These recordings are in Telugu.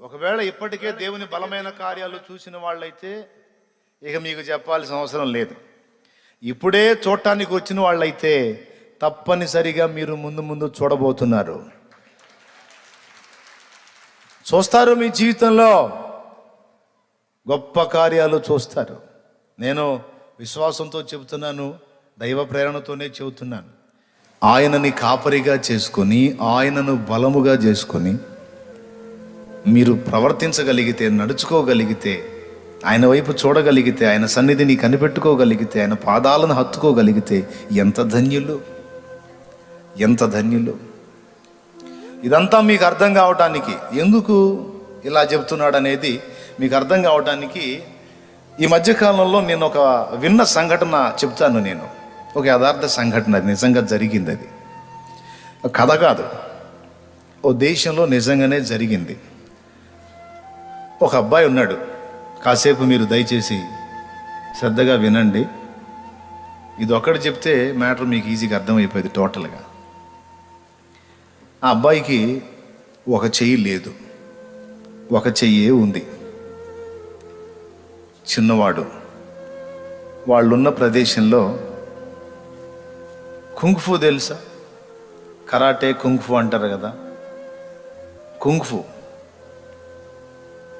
ఒకవేళ ఇప్పటికే దేవుని బలమైన కార్యాలు చూసిన వాళ్ళైతే ఇక మీకు చెప్పాల్సిన అవసరం లేదు. ఇప్పుడే చూడటానికి వచ్చిన వాళ్ళైతే తప్పనిసరిగా మీరు ముందు ముందు చూడబోతున్నారు. చూస్తారు మీ జీవితంలో. గొప్ప కార్యాలు చూస్తారు. నేను విశ్వాసంతో చెబుతున్నాను దైవ ప్రేరణతోనే చెబుతున్నాను. ఆయనని కాపరిగా చేసుకొని ఆయనను బలముగా చేసుకొని మీరు ప్రవర్తించగలిగితే నడుచుకోగలిగితే ఆయన వైపు చూడగలిగితే ఆయన సన్నిధిని కనిపెట్టుకోగలిగితే ఆయన పాదాలను హత్తుకోగలిగితే ఎంత ధన్యులు? ఎంత ధన్యులు? ఇదంతా మీకు అర్థం కావటానికి ఎందుకు ఇలా చెప్తున్నాడు అనేది మీకు అర్థం కావటానికి ఈ మధ్యకాలంలో నేను ఒక విన్న సంఘటన చెప్తాను నేను. ఒక యథార్థ సంఘటన అది నిజంగా జరిగింది అది. కథ కాదు. ఓ దేశంలో నిజంగానే జరిగింది. ఒక అబ్బాయి ఉన్నాడు. కాసేపు మీరు దయచేసి శ్రద్ధగా వినండి. ఇది ఒక్కటి చెప్తే మ్యాటర్ మీకు ఈజీగా అర్థమైపోయింది టోటల్గా. ఆ అబ్బాయికి ఒక చెయ్యి లేదు. ఒక చెయ్యే ఉంది. చిన్నవాడు. వాళ్ళున్న ప్రదేశంలో కుంగ్ఫు తెలుసా? కరాటే కుంగ్ఫు అంటారు కదా? కుంగ్ఫు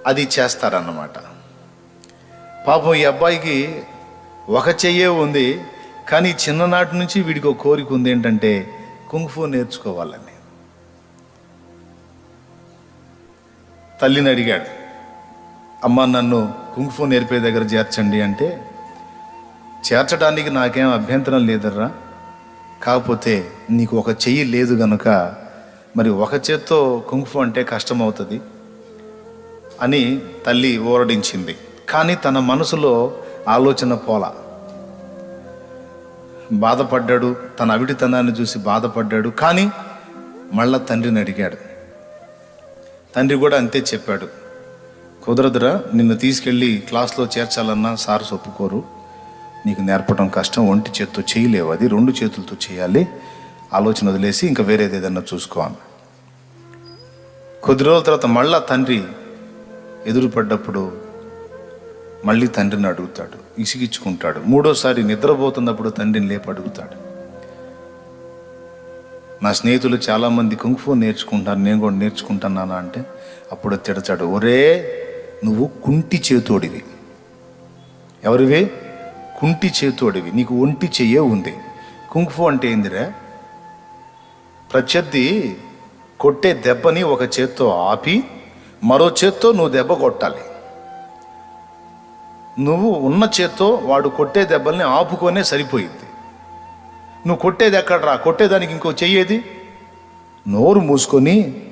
అది చేస్తారన్నమాట. పాపం ఈ అబ్బాయికి ఒక చెయ్యే ఉంది కానీ చిన్ననాటి నుంచి వీడికి ఒక కోరిక ఉంది ఏంటంటే కుంగ్ఫూ నేర్చుకోవాలని. తల్లిని అడిగాడు అమ్మ నన్ను కుంగ్ఫూ నేర్పే దగ్గర చేర్చండి అంటే చేర్చడానికి నాకేం అభ్యంతరం లేదర్రా. కాకపోతే నీకు ఒక చెయ్యి లేదు గనుక మరి ఒక చేత్తో కుంగ్ఫూ అంటే కష్టం అవుతుంది అని తల్లి ఊరడించింది కానీ తన మనసులో ఆలోచన పోల. బాధపడ్డాడు తన అవిటితనాన్ని చూసి బాధపడ్డాడు కానీ మళ్ళా తండ్రిని అడిగాడు. తండ్రి కూడా అంతే చెప్పాడు. కుదరదురా నిన్ను తీసుకెళ్ళి క్లాస్లో చేర్చాలన్నా సార్ ఒప్పుకోరు నీకు నేర్పడం కష్టం ఒంటి చేత్తో చేయలేవు. అది రెండు చేతులతో చేయాలి. ఆలోచన వదిలేసి ఇంకా వేరేది ఏదన్నా చూసుకోవాలి కొద్ది రోజుల తర్వాత మళ్ళా తండ్రి ఎదురుపడ్డప్పుడు మళ్ళీ తండ్రిని అడుగుతాడు ఇసిగిచ్చుకుంటాడు. మూడోసారి నిద్రపోతున్నప్పుడు తండ్రిని లేపు అడుగుతాడు. నా స్నేహితులు చాలామంది కుంఫు నేర్చుకుంటాను నేను కూడా నేర్చుకుంటున్నానా అంటే అప్పుడు తిడతాడు ఒరే నువ్వు కుంటి చేతోడివి. ఎవరివి? కుంటి చేతోడివి. నీకు ఒంటి చెయ్యే ఉంది. కుంఫు అంటే ఏందిరా? ప్రత్యర్థి కొట్టే దెబ్బని ఒక చేత్తో ఆపి మరో చేత్తో నువ్వు దెబ్బ కొట్టాలి. నువ్వు ఉన్న చేత్తో వాడు కొట్టే దెబ్బల్ని ఆపుకొనే సరిపోయింది. నువ్వు కొట్టేది ఎక్కడరా? కొట్టేదానికి ఇంకో చెయ్యేది? నోరు మూసుకొని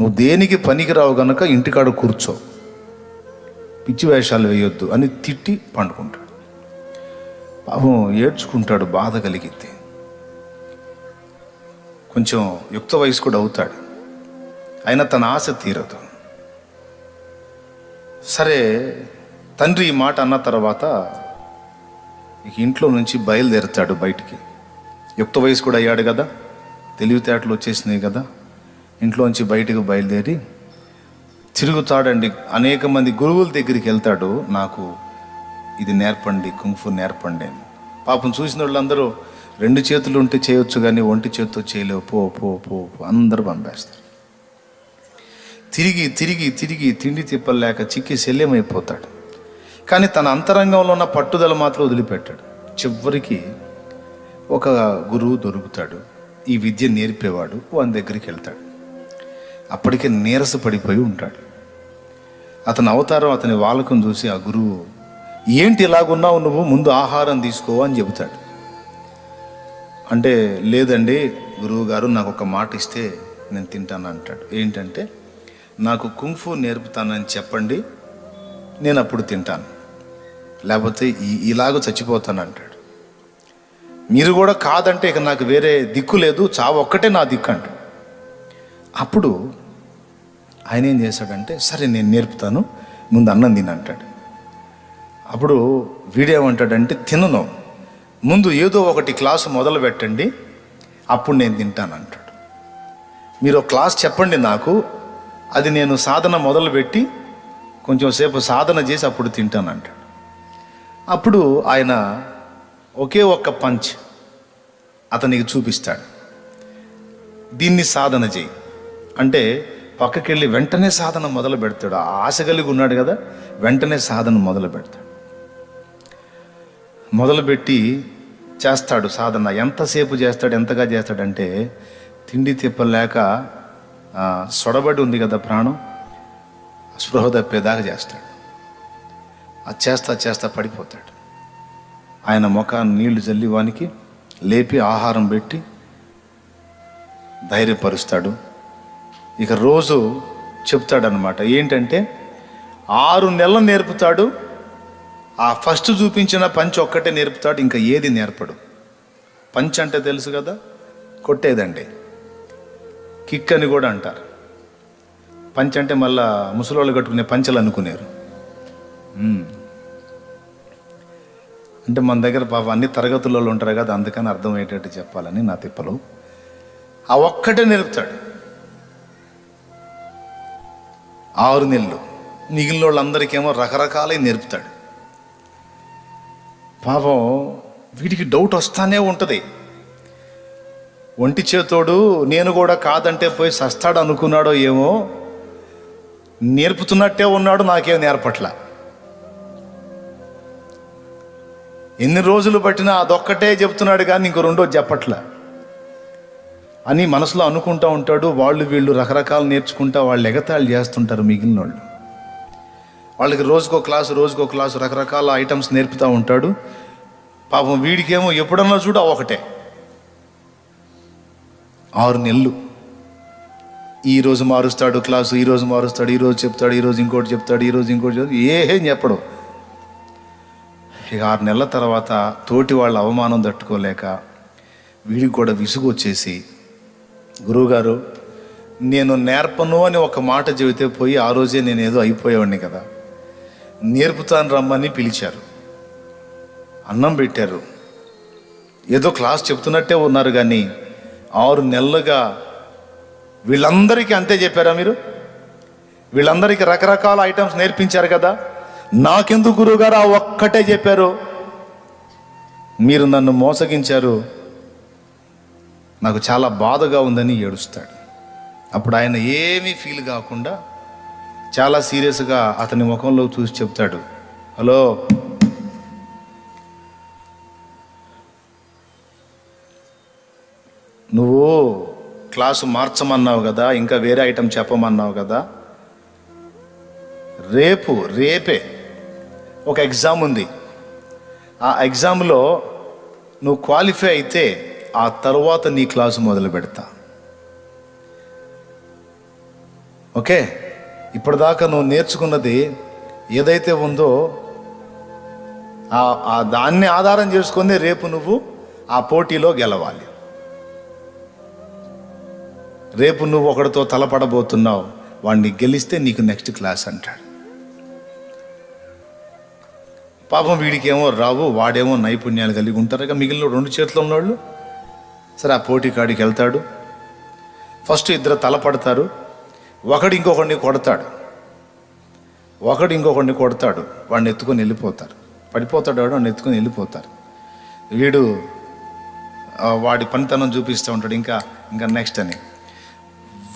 నువ్వు దేనికి పనికిరావు గనక ఇంటికాడ కూర్చో. పిచ్చి వేషాలు వేయొద్దు అని తిట్టి పండుకుంటాడు. పాపం ఏడ్చుకుంటాడు బాధ కలిగిద్ది. కొంచెం యుక్త వయసు కూడా అవుతాడు. అయినా తన ఆశ తీరదు. సరే తండ్రి ఈ మాట అన్న తర్వాత ఇంట్లో నుంచి బయలుదేరుతాడు బయటికి. యుక్త వయసు కూడా అయ్యాడు కదా తెలివితేటలు వచ్చేసినాయి కదా ఇంట్లోంచి బయటకు బయలుదేరి తిరుగుతాడండి. అనేక మంది గురువుల దగ్గరికి వెళ్తాడు నాకు ఇది నేర్పండి కుంఫు నేర్పండి అని. పాపం చూసిన వాళ్ళందరూ రెండు చేతులు ఉంటే చేయొచ్చు కానీ ఒంటి చేతితో చేయలేవు. పో పో పో పో అందరూ పంపేస్తారు. తిరిగి తిరిగి తిరిగి తిండి తిప్పలేక చిక్కి శల్యమైపోతాడు. కానీ తన అంతరంగంలో ఉన్న పట్టుదల మాత్రం వదిలిపెట్టాడు. చివరికి ఒక గురువు దొరుకుతాడు. ఈ విద్య నేర్పేవాడు వాని దగ్గరికి వెళ్తాడు. అప్పటికే నీరస పడిపోయి ఉంటాడు. అతని అవతారం అతని వాలకం చూసి ఆ గురువు ఏంటి ఇలాగున్నావు నువ్వు? ముందు ఆహారం తీసుకో అని చెబుతాడు. అంటే లేదండి గురువు గారు నాకు ఒక మాట ఇస్తే నేను తింటాను అంటాడు. ఏంటంటే నాకు కుంఫు నేర్పుతానని చెప్పండి నేను అప్పుడు తింటాను. లేకపోతే ఈ- ఇలాగ చచ్చిపోతాను అంటాడు మీరు కూడా కాదంటే ఇక నాకు వేరే దిక్కు లేదు చావు ఒక్కటే నా దిక్కు అంట అప్పుడు ఆయన ఏం చేశాడంటే సరే నేను నేర్పుతాను ముందు అన్నం తిని అంటాడు. అప్పుడు వీడేమంటాడంటే తినను ముందు ఏదో ఒకటి క్లాసు మొదలు పెట్టండి అప్పుడు నేను తింటాను అంటాడు. మీరు ఒక క్లాస్ చెప్పండి నాకు అది నేను సాధన మొదలుపెట్టి కొంచెం సేపు సాధన చేసి అప్పుడు తింటాను అంటాడు అప్పుడు ఆయన ఒకే ఒక్క పంచ్ అతనికి చూపిస్తాడు. దీన్ని సాధన చేయి. అంటే పక్కకెళ్ళి వెంటనే సాధన మొదలు పెడతాడు. ఆ ఆశ కలిగి ఉన్నాడు కదా వెంటనే సాధన మొదలు పెడతాడు. మొదలుపెట్టి చేస్తాడు సాధన. ఎంతసేపు చేస్తాడు ఎంతగా చేస్తాడంటే తిండి తిప్పలేక సొడబడి ఉంది కదా ప్రాణం స్పృహ తప్పేదాకా చేస్తాడు. అది చేస్తా చేస్తా పడిపోతాడు. ఆయన ముఖాన్ని నీళ్ళు చల్లి వానికి లేపి ఆహారం పెట్టి ధైర్యపరుస్తాడు. ఇక రోజు చెప్తాడనమాట ఏంటంటే ఆరు నెలలు నేర్పుతాడు ఆ ఫస్ట్ చూపించిన పంచ్ ఒక్కటే నేర్పుతాడు ఇంకా ఏది నేర్పడు. పంచ్ అంటే తెలుసు కదా కొట్టేదండి. కిక్ అని కూడా అంటారు. పంచ్ అంటే మళ్ళా ముసలోళ్ళు కట్టుకునే పంచలు అనుకునేరు. అంటే మన దగ్గర పాప అన్ని తరగతులలో ఉంటారు కదా అందుకని అర్థమయ్యేటట్టు చెప్పాలని నా తిప్పలు. ఆ ఒక్కటే నేర్పుతాడు ఆరు నెలలు. మిగిలిన వాళ్ళందరికేమో రకరకాలై నేర్పుతాడు పాపం వీడికి డౌట్ వస్తానే ఉంటుంది. ఒంటి చేతోడు నేను కూడా కాదంటే పోయి సస్తాడు అనుకున్నాడో ఏమో నేర్పుతున్నట్టే ఉన్నాడు నాకేం నేర్పట్ల. ఎన్ని రోజులు పట్టినా అదొక్కటే చెప్తున్నాడు కానీ ఇంకో రెండో చెప్పట్ల. అని మనసులో అనుకుంటూ ఉంటాడు వాళ్ళు వీళ్ళు రకరకాలు నేర్చుకుంటా వాళ్ళు ఎగతాళి చేస్తుంటారు మిగిలిన వాళ్ళు వాళ్ళకి రోజుకో క్లాసు రోజుకో క్లాసు రకరకాల ఐటమ్స్ నేర్పుతూ ఉంటాడు. పాపం వీడికేమో ఎప్పుడన్నా చూడ ఒకటే ఆరు నెలలు. ఈరోజు మారుస్తాడు క్లాసు ఈరోజు మారుస్తాడు ఈరోజు చెప్తాడు ఈరోజు ఇంకోటి చెప్తాడు ఈరోజు ఇంకోటి చెప్తాడు ఏం చెప్పడు. ఇక ఆరు నెలల తర్వాత తోటి వాళ్ళ అవమానం తట్టుకోలేక వీడికి కూడా విసుగు వచ్చేసి గురువుగారు నేను నేర్పను అని ఒక మాట చెబితే పోయి ఆ రోజే నేను ఏదో అయిపోయేవాడిని కదా. నేర్పుతాను రమ్మని పిలిచారు. అన్నం పెట్టారు. ఏదో క్లాస్ చెప్తున్నట్టే ఉన్నారు కానీ ఆరు నెలలుగా వీళ్ళందరికీ అంతే చెప్పారా మీరు? వీళ్ళందరికీ రకరకాల ఐటమ్స్ నేర్పించారు కదా. నాకెందుకు గురువుగారు ఆ ఒక్కటే చెప్పారు? మీరు నన్ను మోసగించారు. నాకు చాలా బాధగా ఉందని ఏడుస్తాడు. అప్పుడు ఆయన ఏమీ ఫీల్ కాకుండా చాలా సీరియస్గా అతని ముఖంలో చూసి చెప్తాడు. హలో నువ్వు క్లాసు మార్చమన్నావు కదా ఇంకా వేరే ఐటెం చెప్పమన్నావు కదా. రేపు రేపే ఒక ఎగ్జామ్ ఉంది. ఆ ఎగ్జామ్లో నువ్వు క్వాలిఫై అయితే ఆ తర్వాత నీ క్లాసు మొదలు పెడతా. ఓకే? ఇప్పటిదాకా నువ్వు నేర్చుకున్నది ఏదైతే ఉందో ఆ దాన్ని ఆధారం చేసుకొని రేపు నువ్వు ఆ పోటీలో గెలవాలి. రేపు నువ్వు ఒకడితో తలపడబోతున్నావు. వాడిని గెలిస్తే నీకు నెక్స్ట్ క్లాస్ అంటాడు. పాపం వీడికేమో రావు వాడేమో నైపుణ్యాలు కలిగి ఉంటారు. ఇక మిగిలిన రెండు చేతులు ఉన్నవాళ్ళు సరే ఆ పోటీ కాడికి వెళ్తాడు. ఫస్ట్ ఇద్దరు తలపడతారు. ఒకడు ఇంకొకడిని కొడతాడు. ఒకడు ఇంకొకడిని కొడతాడు. వాడిని ఎత్తుకొని వెళ్ళిపోతారు. పడిపోతాడు వాడు వాడిని ఎత్తుకొని వెళ్ళిపోతారు. వీడు వాడి పనితనం చూపిస్తూ ఉంటాడు. ఇంకా ఇంకా నెక్స్ట్ అని.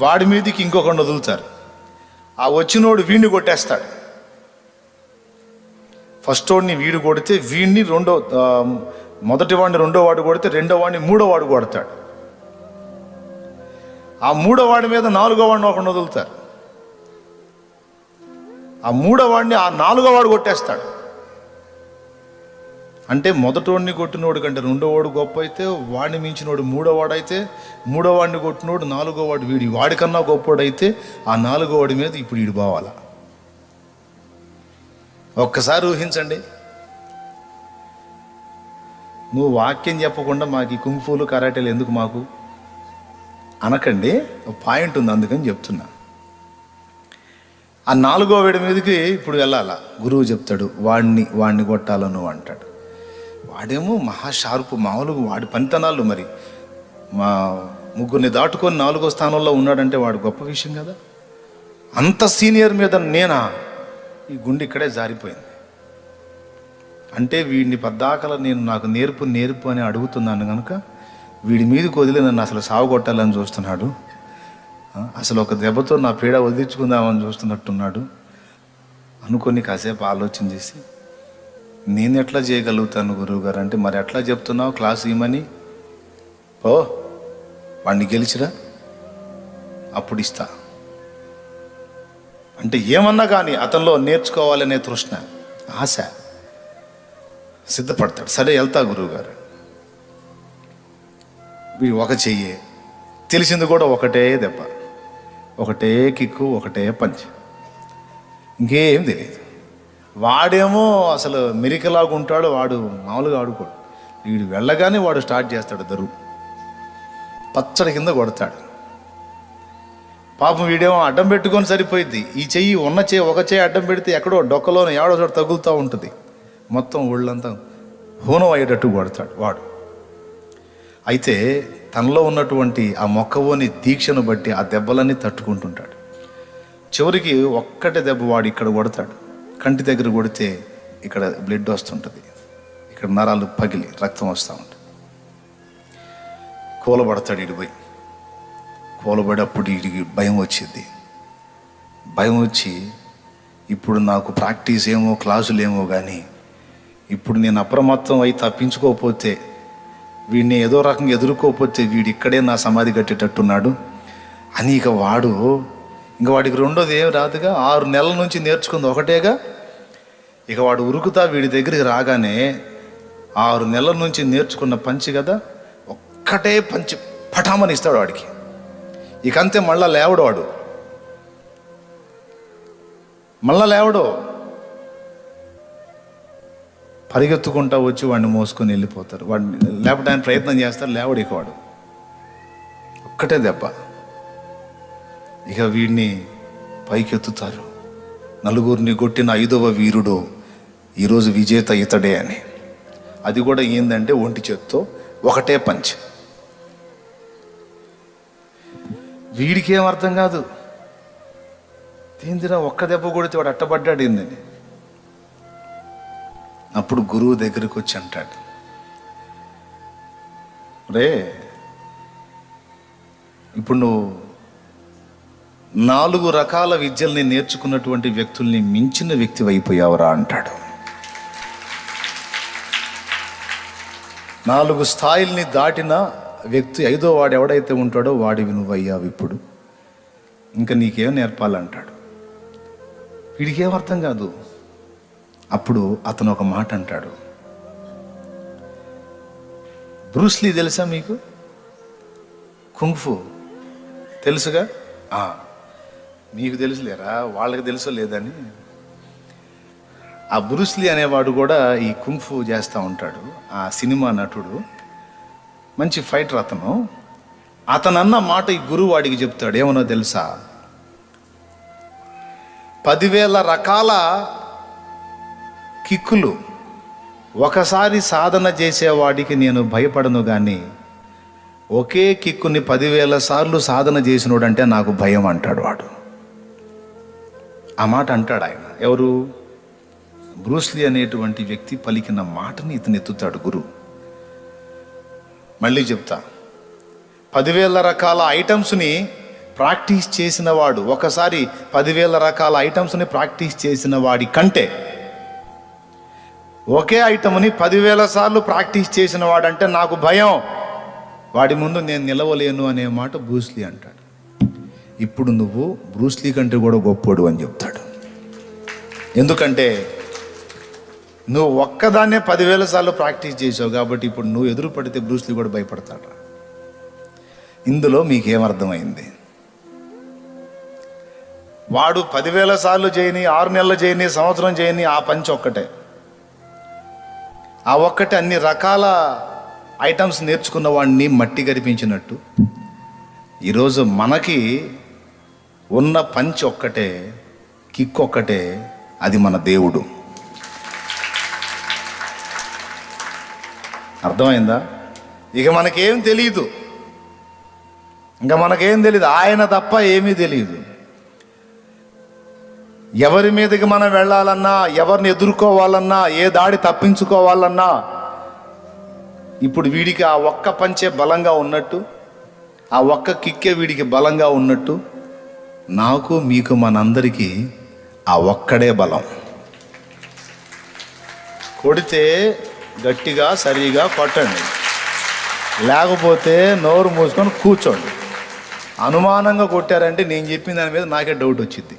వాడి మీదకి ఇంకొకడిని వదులుతారు. ఆ వచ్చినోడు వీడిని కొట్టేస్తాడు. ఫస్ట్ వాడిని వీడు కొడితే వీడిని రెండో మొదటి వాడిని రెండో వాడు కొడితే రెండో వాడిని మూడో వాడు కొడతాడు. ఆ మూడో వాడి మీద నాలుగో వాడిని ఒకడిని వదులుతారు. ఆ మూడో వాడిని ఆ నాలుగో వాడు కొట్టేస్తాడు. అంటే మొదటోడిని కొట్టినోడు కంటే రెండోవాడు గొప్ప అయితే వాడిని మించినోడు మూడో వాడు అయితే మూడో వాడిని కొట్టినోడు నాలుగో వాడు వీడి వాడికన్నా గొప్పవాడైతే ఆ నాలుగో వాడి మీద ఇప్పుడు వీడు పోవాలా ఒక్కసారి ఊహించండి. నువ్వు వాక్యం చెప్పకుండా మాకు ఈ కుంఫూలు కరాటేలు ఎందుకు మాకు? అనకండి పాయింట్ ఉంది అందుకని చెప్తున్నా. ఆ నాలుగో వేడి మీదకి ఇప్పుడు వెళ్ళాలా? గురువు చెప్తాడు వాడిని వాడిని కొట్టాలను అంటాడు. వాడేమో మహా షార్పు మామూలుగా వాడి పనితనాలు మరి. మా ముగ్గురిని దాటుకొని నాలుగో స్థానంలో ఉన్నాడంటే వాడు గొప్ప విషయం కదా. అంత సీనియర్ మీద నేనా ఈ గుండె ఇక్కడే జారిపోయింది. అంటే వీడిని పద్దాకల నేను నాకు నేర్పు నేర్పు అని అడుగుతున్నాను కనుక వీడి మీదకి వదిలి నన్ను అసలు సాగుగొట్టాలని చూస్తున్నాడు. అసలు ఒక దెబ్బతో నా పీడ వదిలించుకుందామని చూస్తున్నట్టున్నాడు. అనుకొని కాసేపు ఆలోచన చేసి నేను ఎట్లా చేయగలుగుతాను గురువుగారు? అంటే మరి ఎట్లా చెప్తున్నావు క్లాస్ ఇవ్వమని? ఓ వాడిని గెలిచిరా? అప్పుడు ఇస్తా. అంటే ఏమన్నా కానీ అతనిలో నేర్చుకోవాలనే తృష్ణ ఆశ సిద్ధపడతాడు. సరే వెళ్తా గురువుగారు. వీడు ఒక చెయ్యి. తెలిసింది కూడా ఒకటే దెబ్బ. ఒకటే కిక్కు ఒకటే పంచ్. ఇంకేం తెలియదు. వాడేమో అసలు మెరికలాగా ఉంటాడు వాడు మామూలుగా ఆడుకోడు. వీడు వెళ్ళగానే వాడు స్టార్ట్ చేస్తాడు దరువు పచ్చడి కింద కొడతాడు. పాపం వీడేమో అడ్డం పెట్టుకొని సరిపోయింది ఈ చెయ్యి ఉన్న చెయ్యి ఒక చెయ్యి అడ్డం పెడితే ఎక్కడో డొక్కలోనో ఎవడో చోట తగులుతూ ఉంటుంది. మొత్తం ఒళ్ళంతా హోనం అయ్యేటట్టు కొడతాడు వాడు. అయితే తనలో ఉన్నటువంటి ఆ మొక్కవోని దీక్షను బట్టి ఆ దెబ్బలన్నీ తట్టుకుంటుంటాడు. చివరికి ఒక్కటే దెబ్బ వాడు ఇక్కడ కొడతాడు. కంటి దగ్గర కొడితే ఇక్కడ బ్లడ్ వస్తుంటుంది. ఇక్కడ నరాలు పగిలి రక్తం వస్తూ ఉంటుంది. కూలబడతాడు ఇడిపోయి పోయి. ఇడికి భయం వచ్చింది. భయం వచ్చి ఇప్పుడు నాకు ప్రాక్టీస్ ఏమో క్లాసులు ఏమో కానీ ఇప్పుడు నేను అప్రమత్తం అయి తప్పించుకోకపోతే వీడిని ఏదో రకంగా ఎదుర్కోకపోతే వీడు ఇక్కడే నా సమాధి కట్టేటట్టున్నాడు. అని ఇక వాడు ఇంక వాడికి రెండోది ఏం రాదుగా? ఆరు నెలల నుంచి నేర్చుకుంది ఒకటేగా? ఇక వాడు ఉరుకుతా వీడి దగ్గరికి రాగానే ఆరు నెలల నుంచి నేర్చుకున్న పంచి కదా? ఒక్కటే పంచి పటామని ఇస్తాడు వాడికి. ఇక అంతే మళ్ళా లేవడు వాడు. మళ్ళా లేవడు. పరిగెత్తుకుంటా వచ్చి వాడిని మోసుకొని వెళ్ళిపోతారు. వాడిని లేపడానికి ప్రయత్నం చేస్తారు లేవడు ఇక వాడు. ఒక్కటే దెబ్బ. ఇక వీడిని పైకెత్తుతారు. నలుగురిని కొట్టిన ఐదవ వీరుడు ఈరోజు విజేత ఇతడే అని. అది కూడా ఏందంటే ఒంటి చేత్తో ఒకటే పంచ్. వీడికేం అర్థం కాదు. ఏందిరా ఒక్క దెబ్బ కొడితే వాడు అట్టబడ్డాడు ఏందని. అప్పుడు గురువు దగ్గరికి వచ్చి అంటాడు. రే ఇప్పుడు నువ్వు నాలుగు రకాల విద్యల్ని నేర్చుకున్నటువంటి వ్యక్తుల్ని మించిన వ్యక్తి అయిపోయావరా అంటాడు. నాలుగు స్థాయిల్ని దాటిన వ్యక్తి ఐదో వాడు ఎవడైతే ఉంటాడో వాడివి నువ్వయ్యావు ఇప్పుడు. ఇంకా నీకేం నేర్పాలంటాడు. వీడికి ఏం అర్థం కాదు. అప్పుడు అతను ఒక మాట అంటాడు. బ్రూస్లీ తెలుసా మీకు? కుంగ్ఫు తెలుసుగా? నీకు తెలుసులేరా? వాళ్ళకి తెలుసో లేదని ఆ బ్రూస్లీ అనేవాడు కూడా ఈ కుంఫు చేస్తూ ఉంటాడు. ఆ సినిమా నటుడు. మంచి ఫైటర్ అతను. అతను అన్న మాట ఈ గురువు వాడికి చెప్తాడు. ఏమనో తెలుసా? పదివేల రకాల కిక్కులు ఒకసారి సాధన చేసేవాడికి నేను భయపడను కానీ ఒకే కిక్కుని పదివేల సార్లు సాధన చేసినోడంటే నాకు భయం అంటాడు వాడు. ఆ మాట అంటాడు ఆయన. ఎవరు? బ్రూస్లీ అనేటువంటి వ్యక్తి పలికిన మాటని ఇతను ఎత్తుతాడు గురు. మళ్ళీ చెప్తా. పదివేల రకాల ఐటమ్స్ని ప్రాక్టీస్ చేసిన వాడు ఒకసారి పదివేల రకాల ఐటమ్స్ని ప్రాక్టీస్ చేసిన వాడి కంటే ఒకే ఐటమ్ని పదివేల సార్లు ప్రాక్టీస్ చేసిన వాడంటే నాకు భయం. వాడి ముందు నేను నిలవలేను అనే మాట బ్రూస్లీ అంటాడు. ఇప్పుడు నువ్వు బ్రూస్లీ కంటే కూడా గొప్పోడు అని చెప్తాడు. ఎందుకంటే నువ్వు ఒక్కదాన్నే పదివేల సార్లు ప్రాక్టీస్ చేసావు కాబట్టి ఇప్పుడు నువ్వు ఎదురు పడితే బ్రూస్లీ కూడా భయపడతాడు. ఇందులో మీకేమర్థమైంది? వాడు పదివేల సార్లు చేయని ఆరు నెలలు చేయని సంవత్సరం చేయని ఆ పంచి ఒక్కటే. ఆ ఒక్కటి అన్ని రకాల ఐటమ్స్ నేర్చుకున్న వాడిని మట్టి గరిపించినట్టు. ఈరోజు మనకి ఉన్న పంచ్ ఒక్కటే కిక్ ఒక్కటే అది మన దేవుడు. అర్థమైందా? ఇక మనకేం తెలియదు ఇంకా మనకేం తెలియదు ఆయన తప్ప ఏమీ తెలియదు ఎవరి మీదకి మనం వెళ్ళాలన్నా ఎవరిని ఎదుర్కోవాలన్నా ఏ దాడి తప్పించుకోవాలన్నా ఇప్పుడు వీడికి ఆ ఒక్క పంచే బలంగా ఉన్నట్టు ఆ ఒక్క కిక్కే వీడికి బలంగా ఉన్నట్టు నాకు మీకు మనందరికీ ఆ ఒక్కడే బలం. కొడితే గట్టిగా సరిగా కొట్టండి. లేకపోతే నోరు మూసుకొని కూర్చోండి. అనుమానంగా కొట్టారంటే నేను చెప్పిన దాని మీద నాకే డౌట్ వచ్చింది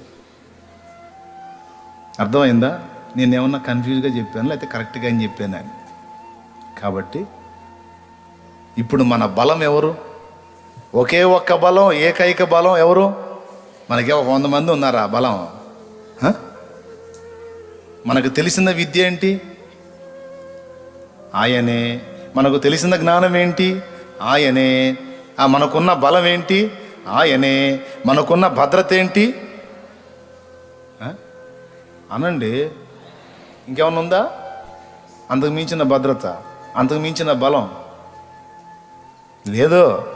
అర్థమైందా? నేను ఏమన్నా కన్ఫ్యూజ్గా చెప్పాను? లేకపోతే కరెక్ట్గా అని చెప్పాను అని? కాబట్టి ఇప్పుడు మన బలం ఎవరు? ఒకే ఒక్క బలం ఏకైక బలం ఎవరు? మనకి ఒక వంద మంది ఉన్నారా? బలం. మనకు తెలిసిన విద్య ఏంటి? ఆయనే. మనకు తెలిసిన జ్ఞానం ఏంటి? ఆయనే. ఆ మనకున్న బలం ఏంటి? ఆయనే. మనకున్న భద్రత ఏంటి? అనండి. ఇంకేమన్నా ఉందా? అంతకు మించిన భద్రత అంతకు మించిన బలం. లేదు.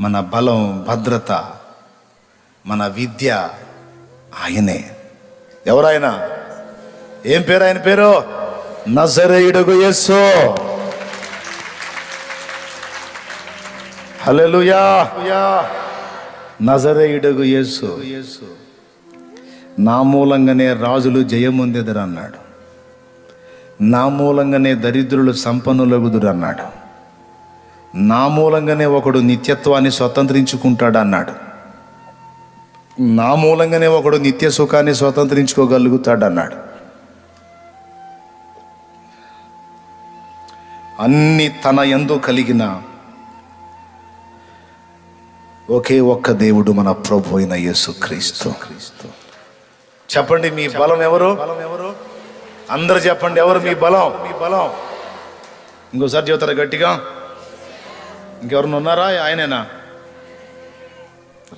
మన బలం భద్రత. మన విద్య ఆయనే. ఎవరాయన? ఏం పేరు ఆయన పేరు? నజరేయుడుగు యేసు. హల్లెలూయా. నజరేయుడుగు యేసు. యేసు నా మూలంగానే రాజులు జయముందెదరు అన్నాడు నా మూలంగానే దరిద్రులు సంపన్నులగుదురు అన్నాడు నా మూలంగానే ఒకడు నిత్యత్వాన్ని స్వతంత్రించుకుంటాడు అన్నాడు నా మూలంగానే ఒకడు నిత్య సుఖాన్ని స్వతంత్రించుకోగలుగుతాడు అన్నాడు అన్ని తన ఎందు కలిగిన ఒకే ఒక్క దేవుడు మన ప్రభు అయిన యేసు క్రీస్తు క్రీస్తు చెప్పండి మీ బలం ఎవరు? బలం ఎవరు అందరు చెప్పండి ఎవరు మీ బలం? మీ బలం ఇంకోసారి చెబుతారా గట్టిగా? ఇంకెవరన్నా ఉన్నారా? ఆయనేనా?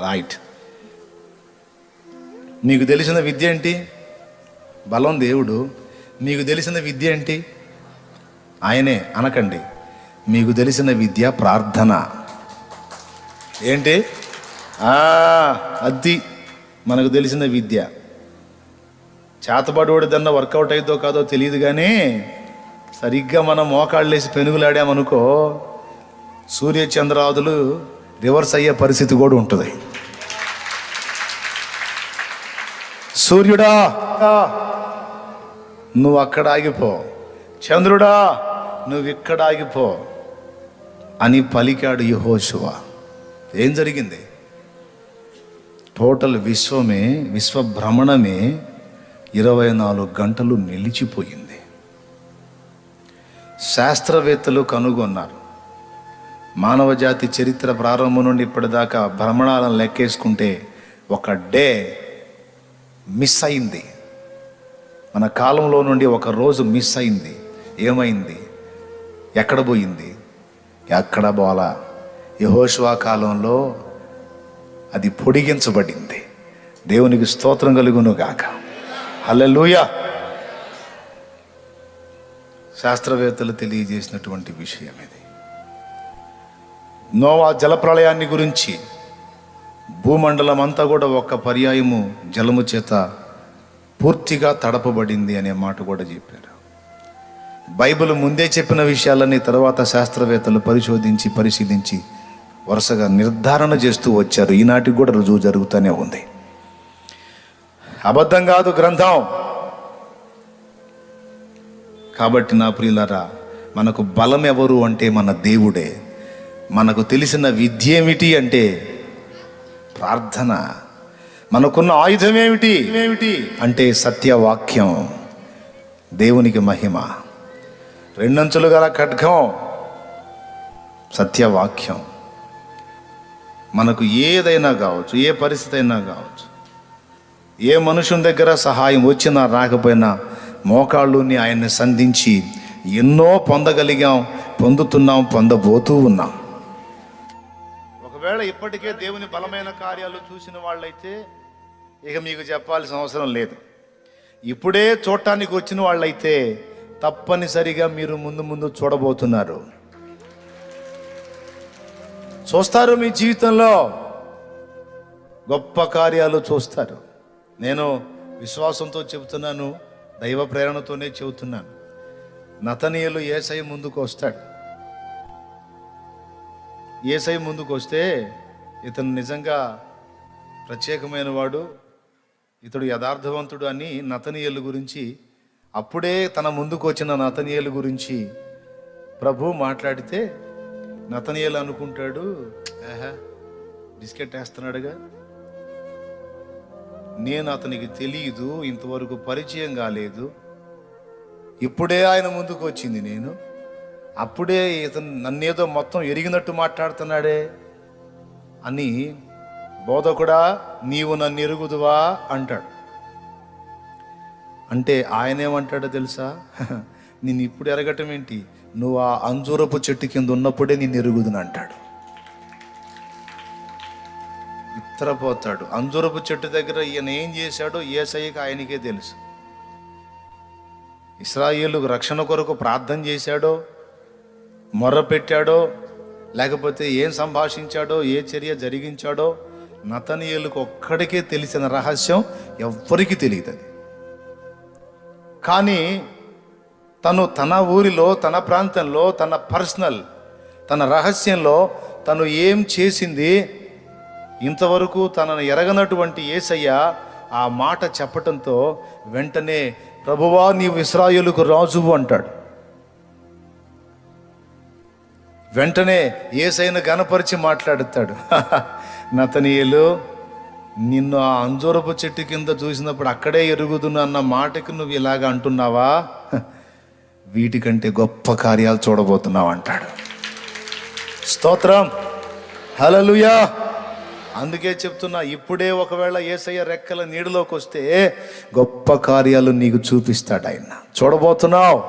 రైట్ మీకు తెలిసిన విద్య ఏంటి? బలం దేవుడు. మీకు తెలిసిన విద్య ఏంటి? ఆయనే అనకండి. మీకు తెలిసిన విద్య ప్రార్థన. ఏంటి? ఆ, అది మనకు తెలిసిన విద్య. చేతబడోడిదన్న వర్కౌట్ అయిందో కాదో తెలియదు కానీ సరిగ్గా మనం మోకాళ్ళేసి పెనుగులాడామనుకో సూర్యచంద్రాదులు రివర్స్ అయ్యే పరిస్థితి కూడా ఉంటుంది. సూర్యుడా నువ్వు అక్కడ ఆగిపో చంద్రుడా నువ్వు ఇక్కడ ఆగిపో అని పలికాడు యహోశువ ఏం జరిగింది? టోటల్ విశ్వమే విశ్వ భ్రమణమే ఇరవై నాలుగు గంటలు నిలిచిపోయింది. శాస్త్రవేత్తలు కనుగొన్నారు. మానవ జాతి చరిత్ర ప్రారంభం నుండి ఇప్పటిదాకా భ్రమణాలను లెక్కేసుకుంటే ఒక డే మిస్ అయింది. మన కాలంలో నుండి ఒక రోజు మిస్ అయింది. ఏమైంది? ఎక్కడ పోయింది? ఎక్కడ బోలా? యహోషువా కాలంలో అది పొడిగించబడింది. దేవునికి స్తోత్రం కలుగును గాక. హల్లెలూయా! శాస్త్రవేత్తలు తెలియజేసినటువంటి విషయం ఇది నోవా జలప్రళయాన్ని గురించి భూమండలం అంతా కూడా ఒక్క పర్యాయము జలము చేత పూర్తిగా తడపబడింది అనే మాట కూడా చెప్పారు. బైబిల్ ముందే చెప్పిన విషయాలని తర్వాత శాస్త్రవేత్తలు పరిశోధించి పరిశీలించి వరుసగా నిర్ధారణ చేస్తూ వచ్చారు. ఈనాటికి కూడా రుజువు జరుగుతూనే ఉంది. అబద్ధం కాదు గ్రంథం. కాబట్టి నా ప్రియులరా మనకు బలం ఎవరు అంటే మన దేవుడే. మనకు తెలిసిన విద్య ఏమిటి అంటే ప్రార్థన. మనకున్న ఆయుధం ఏమిటి? ఏమిటి అంటే సత్యవాక్యం. దేవునికి మహిమ. రెండంచులు గల ఖడ్గం సత్యవాక్యం. మనకు ఏదైనా కావచ్చు ఏ పరిస్థితి అయినా కావచ్చు. ఏ మనుషుని దగ్గర సహాయం వచ్చినా రాకపోయినా మోకాళ్ళుని ఆయన్ని సంధించి ఎన్నో పొందగలిగాం పొందుతున్నాం పొందబోతూ ఉన్నాం. ఒకవేళ ఇప్పటికే దేవుని బలమైన కార్యాలు చూసిన వాళ్ళైతే ఇక మీకు చెప్పాల్సిన అవసరం లేదు. ఇప్పుడే చూడటానికి వచ్చిన వాళ్ళైతే తప్పనిసరిగా మీరు ముందు ముందు చూడబోతున్నారు. చూస్తారు మీ జీవితంలో. గొప్ప కార్యాలు చూస్తారు. నేను విశ్వాసంతో చెబుతున్నాను దైవ ప్రేరణతోనే చెబుతున్నాను. నతనీయులు ఏసై ముందుకు వస్తాడు. ఏసై ముందుకు వస్తే ఇతను నిజంగా ప్రత్యేకమైన వాడు ఇతడు యథార్థవంతుడు అని నతనీయుల గురించి అప్పుడే తన ముందుకు వచ్చిన నతనీయుల గురించి ప్రభు మాట్లాడితే నతనీయులు అనుకుంటాడు ఆహా బిస్కెట్ వేస్తున్నాడుగా. నేను అతనికి తెలియదు ఇంతవరకు పరిచయం కాలేదు. ఇప్పుడే ఆయన ముందుకు వచ్చింది నేను. అప్పుడే ఇతను నన్నేదో మొత్తం ఎరిగినట్టు మాట్లాడుతున్నాడే అని బోధకుడా నీవు నన్ను ఎరుగుదువా అంటాడు. అంటే ఆయన ఏమంటాడో తెలుసా? నేను ఇప్పుడు ఎరగటం ఏంటి? నువ్వు ఆ అంజూరపు చెట్టు కింద ఉన్నప్పుడే నేను ఎరుగుదును అంటాడు. ఇత్తరపోతాడు. అంజూరపు చెట్టు దగ్గర ఈయన ఏం చేశాడో ఏసయ్యకి ఆయనకే తెలుసు. ఇస్రాయేలు రక్షణ కొరకు ప్రార్థన చేశాడో మొర్ర పెట్టాడో లేకపోతే ఏం సంభాషించాడో ఏ చర్య జరిగించాడో నతనీయులకు ఒక్కడికే తెలిసిన రహస్యం ఎవ్వరికీ తెలియదు కానీ తను తన ఊరిలో తన ప్రాంతంలో తన పర్సనల్ తన రహస్యంలో తను ఏం చేసింది ఇంతవరకు తనను ఎరగనటువంటి ఏసయ్య ఆ మాట చెప్పటంతో వెంటనే ప్రభువా నీవు ఇస్రాయులకు రాజువు అంటాడు. వెంటనే ఏసైన గనపరిచి మాట్లాడుతాడు. నతనీయులు నిన్ను ఆ అంజూరపు చెట్టు కింద చూసినప్పుడు అక్కడే ఎరుగుదును అన్న మాటకు నువ్వు ఇలాగ అంటున్నావా? వీటికంటే గొప్ప కార్యాలు చూడబోతున్నావు అంటాడు. స్తోత్రం. హలలుయా అందుకే చెప్తున్నా ఇప్పుడే ఒకవేళ ఏసయ్య రెక్కల నీడలోకి వస్తే గొప్ప కార్యాలు నీకు చూపిస్తాడు ఆయన. చూడబోతున్నావు.